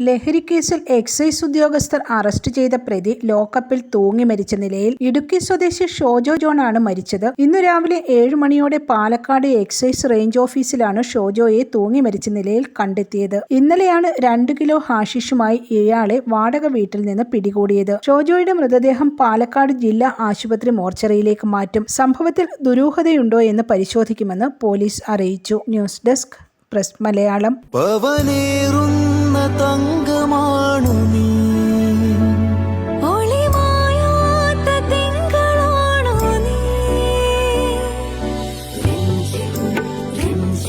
ലഹരിക്കേസിൽ excise ഉദ്യോഗസ്ഥർ arrest ചെയ്ത പ്രതി ലോക്കപ്പിൽ തൂങ്ങി മരിച്ച നിലയിൽ ഇടുക്കി സ്വദേശി ഷോജോ ജോൺ ആണ് മരിച്ചത്. ഇന്നു രാവിലെ ഏഴ് മണിയോടെ പാലക്കാട് എക്സൈസ് റേഞ്ച് ഓഫീസിലാണ് ഷോജോയെ തൂങ്ങി മരിച്ച നിലയിൽ കണ്ടെത്തിയത്. ഇന്നലെയാണ് രണ്ട് കിലോ ഹാഷിഷുമായി ഇയാളെ വാടക വീട്ടിൽ നിന്ന് പിടികൂടിയത്. ഷോജോയുടെ മൃതദേഹം പാലക്കാട് ജില്ലാ ആശുപത്രി മോർച്ചറിയിലേക്ക് മാറ്റും. സംഭവത്തിൽ ദുരൂഹതയുണ്ടോ എന്ന് പരിശോധിക്കുമെന്ന് പോലീസ് അറിയിച്ചു. News desk press Malayalam.